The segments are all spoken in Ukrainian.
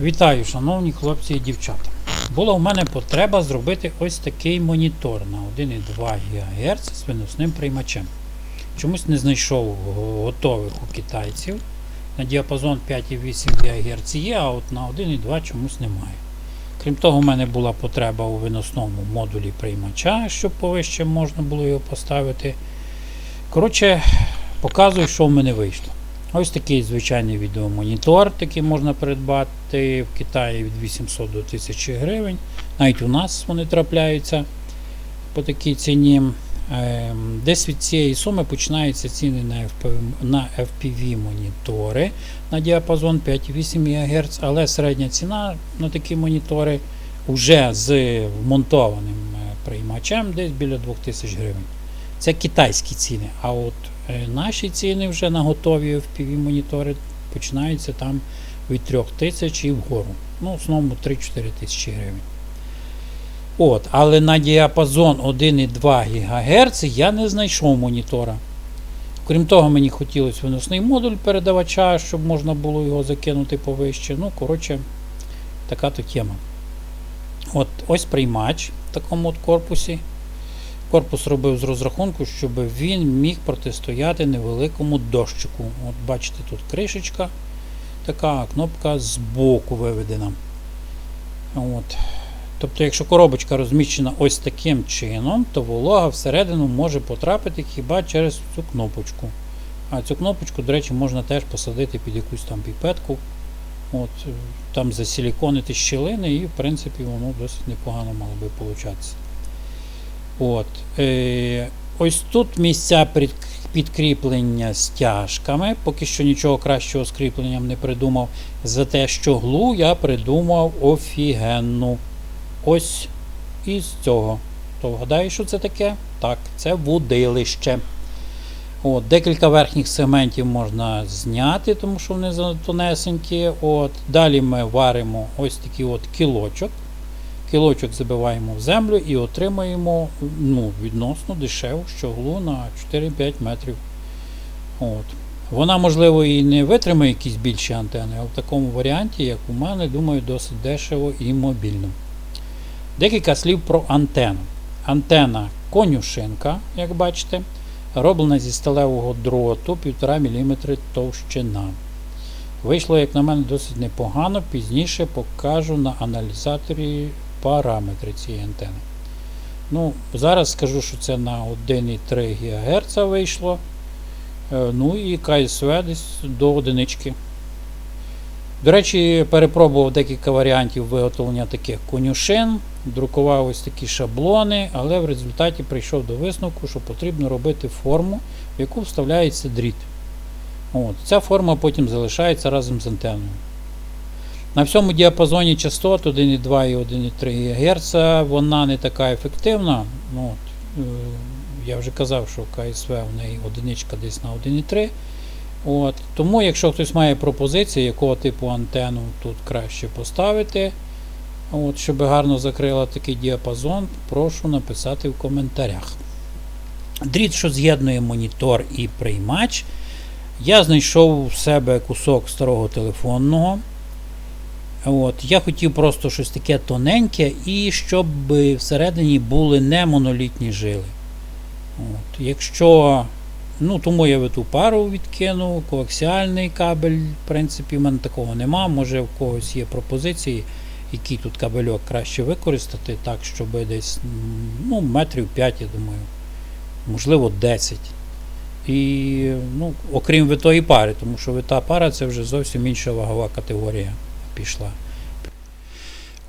Вітаю, шановні хлопці і дівчата. Була в мене потреба зробити ось такий монітор на 1,2 ГГц з виносним приймачем. Чомусь не знайшов готових у китайців. На діапазон 5,8 ГГц є, а от на 1,2 чомусь немає. Крім того, в мене була потреба у виносному модулі приймача, щоб повище можна було його поставити. Коротше, показую, що в мене вийшло. Ось такий звичайний відеомонітор, такий можна придбати в Китаї від 800 до 1000 гривень. Навіть у нас вони трапляються по такій ціні. Ем, Десь від цієї суми починаються ціни на FPV-монітори на діапазон 5,8 ГГц, але середня ціна на такі монітори вже з вмонтованим е, приймачем десь біля 2000 гривень. Це китайські ціни. А от наші ціни вже на готові FPV монітори починаються там від 3000 і вгору. Ну, в основному 3-4 тисячі гривень. От, але на діапазон 1,2 ГГц я не знайшов монітора. Крім того, мені хотілося виносний модуль передавача, щоб можна було його закинути повище. Ну, коротше, така то тема. От, ось приймач в такому от корпусі. Корпус робив з розрахунку, щоб він міг протистояти невеликому дощику. От бачите, тут кришечка, така кнопка збоку виведена. От. Тобто, якщо коробочка розміщена ось таким чином, то волога всередину може потрапити хіба через цю кнопочку. А цю кнопочку, до речі, можна теж посадити під якусь там піпетку. От, там засиліконити щілини і, в принципі, воно досить непогано мало би получатися. От. Е, ось тут місця підкріплення стяжками. Поки що нічого кращого з кріпленням не придумав. За те, що глу я придумав офігенну. Ось із цього. То вгадаєш, що це таке? Так, це вудилище. От, декілька верхніх сегментів можна зняти, тому що вони затонесенькі. От, далі ми варимо ось такий от кілочок. Кілочок забиваємо в землю і отримаємо ну, відносно дешеву щоглу на 4-5 метрів. От. Вона, можливо, і не витримає якісь більші антени, але в такому варіанті, як у мене, думаю, досить дешево і мобільно. Декілька слів про антенну. Антена конюшинка, як бачите, роблена зі сталевого дроту 1,5 мм товщина. Вийшло, як на мене, досить непогано. Пізніше покажу на аналізаторі параметри цієї антени. Ну, Зараз скажу, що це на 1,3 ГГц вийшло. Е, Ну і КСВ десь до одинички. До речі, перепробував декілька варіантів виготовлення таких конюшин, друкував ось такі шаблони, але в результаті прийшов до висновку, що потрібно робити форму, в яку вставляється дріт. От, ця форма потім залишається разом з антенною. На всьому діапазоні частот 1,2 і 1,3 ГГц вона не така ефективна. Ну, е, я вже казав, що КСВ в неї одиничка десь на 1,3. От, тому, якщо хтось має пропозиції, якого типу антенну тут краще поставити, от, щоб гарно закрила такий діапазон, прошу написати в коментарях. Дріт, що з'єднує монітор і приймач, я знайшов в себе кусок старого телефонного. От, я хотів просто щось таке тоненьке і щоб всередині були не монолітні жили. От, якщо Ну, тому я ту пару відкинув, коаксіальний кабель, в принципі, в мене такого нема. Може в когось є пропозиції, який тут кабельок краще використати, так, щоб десь ну, метрів 5, я думаю, можливо 10. І, ну, окрім витої пари, тому що вита пара це вже зовсім інша вагова категорія пішла.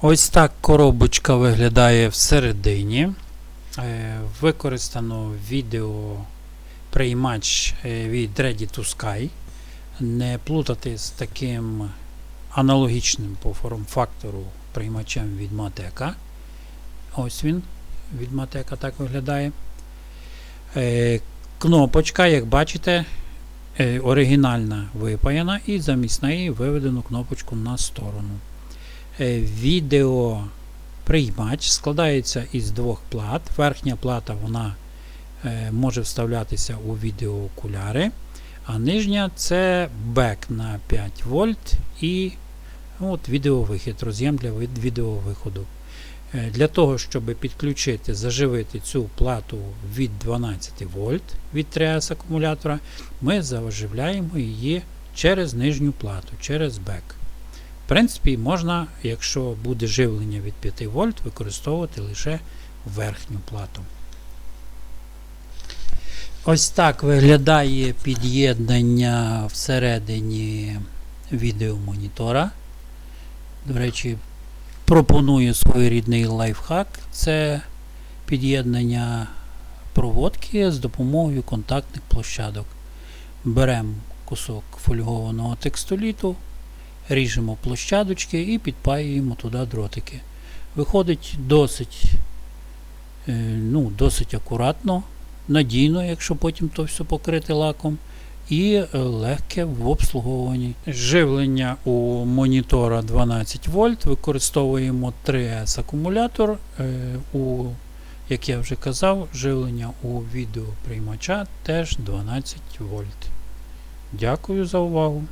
Ось так коробочка виглядає всередині. Е, Використано відео приймач е, від Ready to Sky. Не плутати з таким аналогічним по форм-фактору приймачем від Матека. Ось він від Матека так виглядає. Е, Кнопочка, як бачите, оригінальна випаяна і замість неї виведено кнопочку на сторону. Е, Відео приймач складається із двох плат. Верхня плата вона е, може вставлятися у відеоокуляри, а нижня це бек на 5 вольт і От відеовихід, роз'єм для відеовиходу. Е, Для того, щоб підключити, заживити цю плату від 12 вольт від 3С акумулятора, ми заживляємо її через нижню плату, через бек. В принципі, можна, якщо буде живлення від 5 вольт, використовувати лише верхню плату. Ось так виглядає під'єднання всередині відеомонітора. До речі, пропоную своєрідний лайфхак. Це під'єднання проводки з допомогою контактних площадок. Беремо кусок фольгованого текстоліту, ріжемо площадочки і підпаюємо туди дротики. Виходить досить, е, ну, досить акуратно, надійно, якщо потім то все покрити лаком і е, легке в обслуговуванні. Живлення у монітора 12 вольт. Використовуємо 3С акумулятор. Е, У, як я вже казав, живлення у відеоприймача теж 12 вольт. Дякую за увагу.